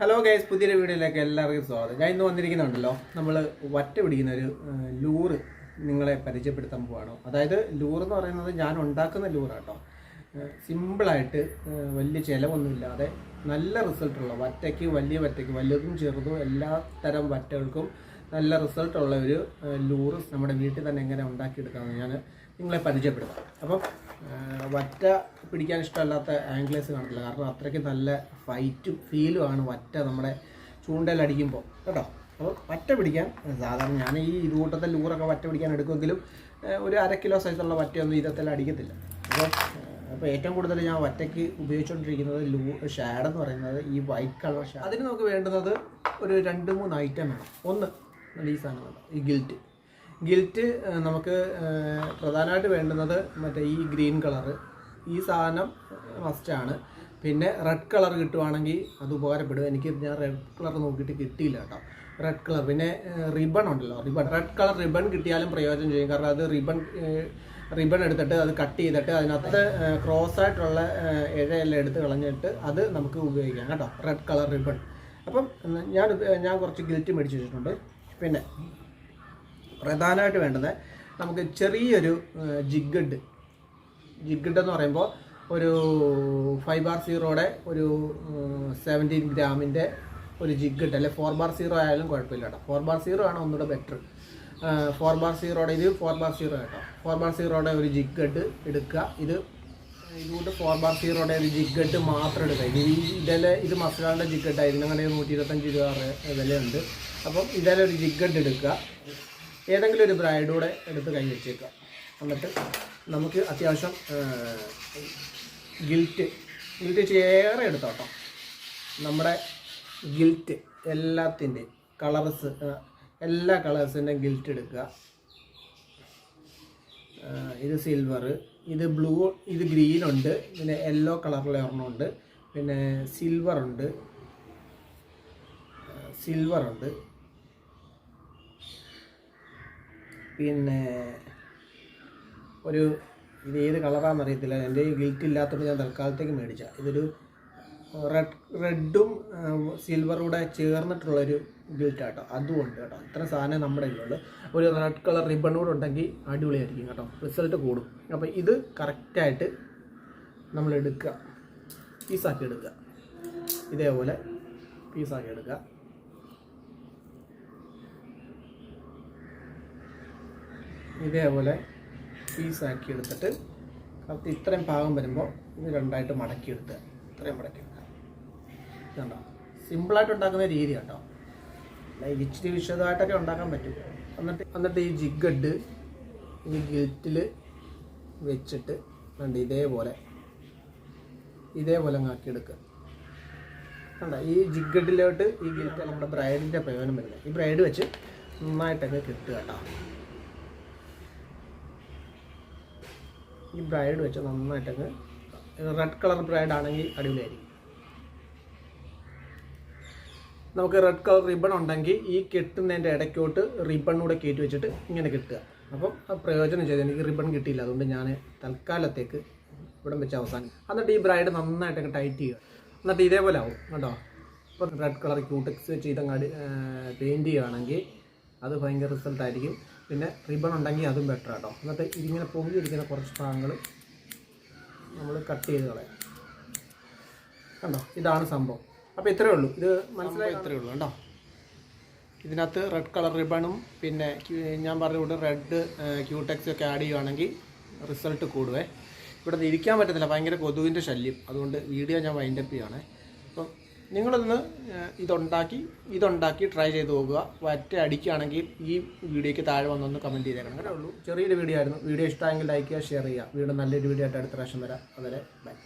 Hello guys പുതിയൊരു വീഡിയോയിലേക്ക് എല്ലാവർക്കും സ്വാഗതം. ഞാൻ ഇന്ന് വന്നിരിക്കുന്നുണ്ടല്ലോ നമ്മൾ വറ്റ പിടിക്കുന്ന ഒരു ലൂറ് നിങ്ങളെ പരിചയപ്പെടുത്താൻ പോവാണോ. അതായത് ലൂറ് എന്ന് പറയുന്നത് ഞാൻ ഉണ്ടാക്കുന്ന ലൂറാട്ടോ. സിമ്പിളായിട്ട് വലിയ ചിലവൊന്നുമില്ലാതെ നല്ല റിസൾട്ടുള്ള വറ്റയ്ക്ക് വലിയ വറ്റയ്ക്ക് വലുതും ചെറുതും എല്ലാ തരം വറ്റകൾക്കും നല്ല റിസൾട്ടുള്ള ഒരു ലൂറ് നമ്മുടെ വീട്ടിൽ തന്നെ എങ്ങനെ ഉണ്ടാക്കിയെടുക്കാമെന്ന് ഞാൻ നിങ്ങളെ പരിചയപ്പെടുത്താം. അപ്പം വറ്റ പിടിക്കാൻ ഇഷ്ടമല്ലാത്ത ആംഗ്ലേഴ്സ് കാണത്തില്ല കാരണം അത്രയ്ക്ക് നല്ല ഫൈറ്റും ഫീലും ആണ് വറ്റ നമ്മുടെ ചൂണ്ടയിൽ അടിക്കുമ്പോൾ കേട്ടോ? അപ്പോൾ വറ്റ പിടിക്കാൻ സാധാരണ ഞാൻ ഈ ഇതുകൂട്ടത്തെ ലൂറൊക്കെ വറ്റ പിടിക്കാൻ എടുക്കുമെങ്കിലും ഒരു അര കിലോ സൈസുള്ള വറ്റയൊന്നും ഇതത്തിൽ അടിക്കത്തില്ല. അപ്പോൾ അപ്പോൾ ഏറ്റവും കൂടുതൽ ഞാൻ വറ്റയ്ക്ക് ഉപയോഗിച്ചുകൊണ്ടിരിക്കുന്നത് ലൂ ഷാഡ് എന്ന് പറയുന്നത് ഈ വൈറ്റ് കളർ ഷാഡ് അതിന് നമുക്ക് വേണ്ടുന്നത് ഒരു രണ്ട് മൂന്ന് ഐറ്റം വേണം. ഒന്ന് നല്ല ഈ സാധനം വേണം. ഈ ഗിൽറ്റ് ഗിൽറ്റ് നമുക്ക് പ്രധാനമായിട്ട് വേണ്ടുന്നത് മറ്റേ ഈ ഗ്രീൻ കളറ് ഈ സാധനം മസ്റ്റാണ് പിന്നെ റെഡ് കളർ കിട്ടുവാണെങ്കിൽ അത് ഉപകാരപ്പെടും. എനിക്ക് ഞാൻ റെഡ് കളർ നോക്കിയിട്ട് കിട്ടിയില്ല കേട്ടോ. റെഡ് കളർ പിന്നെ റിബൺ ഉണ്ടല്ലോ. റിബൺ റെഡ് കളർ റിബൺ കിട്ടിയാലും പ്രയോജനം ചെയ്യും. കാരണം അത് റിബൺ റിബൺ എടുത്തിട്ട് അത് കട്ട് ചെയ്തിട്ട് അതിനകത്ത് ക്രോസ് ആയിട്ടുള്ള ഇഴയെല്ലാം എടുത്ത് കളഞ്ഞിട്ട് അത് നമുക്ക് ഉപയോഗിക്കാം കേട്ടോ. റെഡ് കളർ റിബൺ അപ്പം ഞാൻ ഞാൻ കുറച്ച് ഗിൽറ്റ് മേടിച്ച് വെച്ചിട്ടുണ്ട്. പിന്നെ പ്രധാനമായിട്ട് വേണ്ടത് നമുക്ക് ചെറിയൊരു ജിഗഡ് ജിഗഡ് എന്ന് പറയുമ്പോൾ ഒരു ഫൈവ് ബാർ സീറോയുടെ ഒരു സെവന്റീൻ ഗ്രാമിന്റെ ഒരു ജിഗഡ് അല്ലെ ഫോർ ബാർ സീറോ ആയാലും കുഴപ്പമില്ല കേട്ടോ ഫോർ ബാർ സീറോ ആണ് ഒന്നുകൂടെ ബെറ്റർ ഫോർ ബാർ സീറോയുടെ ഇത് ഫോർ ബാർ സീറോ കേട്ടോ. ഫോർ ബാർ സീറോയുടെ ഒരു ജിഗഡ് എടുക്കുക. ഇത് ഇതുകൊണ്ട് ഫോർ ബാർ സീറോയുടെ ഒരു ജിഗഡ് മാത്രം എടുക്കുക. ഇത് ഈ ഇതിലെ ഇത് മസാലയുടെ ജിഗഡ് ആയിരുന്നു അങ്ങനെ നൂറ്റി ഇരുപത്തഞ്ച് രൂപ വിലയുണ്ട്. അപ്പം ഇതിലെ ഒരു ജിഗഡ് എടുക്കുക. ഏതെങ്കിലും ഒരു ബ്രൈഡൂടെ എടുത്ത് കൈ വെച്ചേക്കുക. എന്നിട്ട് നമുക്ക് അത്യാവശ്യം ഗിൽറ്റ് ഗിൽറ്റ് ചേറെ എടുത്തോട്ടോ നമ്മുടെ ഗിൽറ്റ് എല്ലാത്തിന്റെയും കളർസ് എല്ലാ കളേഴ്സിന്റെയും ഗിൽറ്റ് എടുക്കുക. ഇത് സിൽവർ ഇത് ബ്ലൂ ഇത് ഗ്രീൻ ഉണ്ട്. പിന്നെ യെല്ലോ കളറിലെ ഒരെണ്ണമുണ്ട് പിന്നെ സിൽവർ ഉണ്ട്. സിൽവർ ഉണ്ട്. പിന്നെ ഒരു ഇത് ഏത് കളറാണെന്ന് അറിയത്തില്ല. എന്റെ ഗിൽറ്റ് ഇല്ലാത്തതുകൊണ്ട് ഞാൻ തൽക്കാലത്തേക്ക് മേടിച്ച. ഇതൊരു റെഡ് റെഡും സിൽവറും കൂടെ ചേർന്നിട്ടുള്ളൊരു ഗിൽറ്റ് കേട്ടോ ഉണ്ട് കേട്ടോ ഇത്ര സാധനം നമ്മുടെ കയ്യിലുള്ളൂ ഒരു റെഡ് കളർ റിബൺ കൂടെ ഉണ്ടെങ്കിൽ അടിപൊളിയായിരിക്കും കേട്ടോ. റിസൾട്ട് കൂടും. അപ്പോൾ ഇത് കറക്റ്റായിട്ട് നമ്മൾ എടുക്കുക. പീസാക്കി എടുക്കുക. ഇതേപോലെ പീസാക്കി എടുക്കുക. ഇതേപോലെ പീസാക്കി എടുത്തിട്ട് കറക്റ്റ് ഇത്രയും ഭാഗം വരുമ്പോൾ ഇത് രണ്ടായിട്ട് മടക്കി എടുക്കുക ഇത്രയും മടക്കി എടുക്കുക ഇതുണ്ടോ? സിമ്പിളായിട്ട് ഉണ്ടാക്കുന്ന രീതി കേട്ടോ. ഇച്ചിരി വിശദമായിട്ടൊക്കെ ഉണ്ടാക്കാൻ പറ്റും. എന്നിട്ട് എന്നിട്ട് ഈ ജിഗ്ഗഡ് ഈ ഗിൽറ്റിൽ വെച്ചിട്ട് കണ്ട് ഇതേപോലെ ഇതേപോലെ ആക്കിയെടുക്കുക കണ്ട? ഈ ജിഗ്ഗഡിലോട്ട് ഈ ഗിൽറ്റ് നമ്മുടെ ബ്രൈഡിന്റെ പ്രയോജനം വരുന്നത്. ഈ ബ്രൈഡ് വെച്ച് നന്നായിട്ടൊക്കെ കിട്ടുക കേട്ടോ. ഈ ബ്രൈഡ് വെച്ച് നന്നായിട്ടങ്ങ് റെഡ് കളർ ബ്രൈഡ് ആണെങ്കിൽ അടിപൊളിയായിരിക്കും. നമുക്ക് റെഡ് കളർ റിബൺ ഉണ്ടെങ്കിൽ ഈ കെട്ടുന്നതിന്റെ ഇടയ്ക്കോട്ട് റിബൺ കയറ്റി വെച്ചിട്ട് ഇങ്ങനെ കിട്ടുക. അപ്പം പ്രയോജനം ചെയ്ത്. എനിക്ക് റിബൺ കിട്ടിയില്ല. അതുകൊണ്ട് ഞാൻ തൽക്കാലത്തേക്ക് ഇവിടം വെച്ച് അവസാനം എന്നിട്ട് ഈ ബ്രൈഡ് നന്നായിട്ടങ്ങ് ടൈറ്റ് ചെയ്യുക. എന്നിട്ട് ഇതേപോലെ ആവും കേട്ടോ. ഇപ്പം റെഡ് കളർ ക്യൂട്ടെക്സ് വെച്ച് ഇതങ്ങ് പെയിന്റ് ചെയ്യുകയാണെങ്കിൽ അത് ഭയങ്കര റിസൾട്ട് ആയിരിക്കും. പിന്നെ റിബൺ ഉണ്ടെങ്കിൽ അതും ബെറ്റർ കേട്ടോ എന്നിട്ട് ഇതിങ്ങനെ പൊങ്ങിയിരിക്കുന്ന കുറച്ച് ഭാഗങ്ങൾ നമ്മൾ കട്ട് ചെയ്ത് കളയാം. കണ്ടോ? ഇതാണ് സംഭവം. അപ്പോൾ ഇത്രയേ ഉള്ളൂ. ഇത് മനസ്സിലായി? ഇത്രയേ ഉള്ളൂ കേട്ടോ ഇതിനകത്ത് റെഡ് കളർ റിബണും പിന്നെ ഞാൻ പറഞ്ഞുകൊണ്ട് റെഡ് ക്യൂടെക്സ് ഒക്കെ ആഡ് ചെയ്യുവാണെങ്കിൽ റിസൾട്ട് കൂടുവേ. ഇവിടെ ഇരിക്കാൻ പറ്റത്തില്ല. ഭയങ്കര കൊതുവിന്റെ ശല്യം. അതുകൊണ്ട് വീഡിയോ ഞാൻ വൈൻഡപ്പ് ചെയ്യുകയാണേ നിങ്ങളിന്ന് ഇതുണ്ടാക്കി ഇതുണ്ടാക്കി ട്രൈ ചെയ്ത് നോക്കുക. വറ്റ അടിക്കുകയാണെങ്കിൽ ഈ വീഡിയോയ്ക്ക് താഴെ വന്നൊന്ന് കമന്റ് ചെയ്തേക്കണം അങ്ങനെ ഉള്ളൂ. ചെറിയൊരു വീഡിയോ ആയിരുന്നു. വീഡിയോ ഇഷ്ടമായെങ്കിൽ ലൈക്ക് ചെയ്യുക ഷെയർ ചെയ്യുക. വീണ്ടും നല്ലൊരു വീഡിയോ ആയിട്ട് അടുത്ത പ്രാവശ്യം വരാം. അതുവരെ ബൈ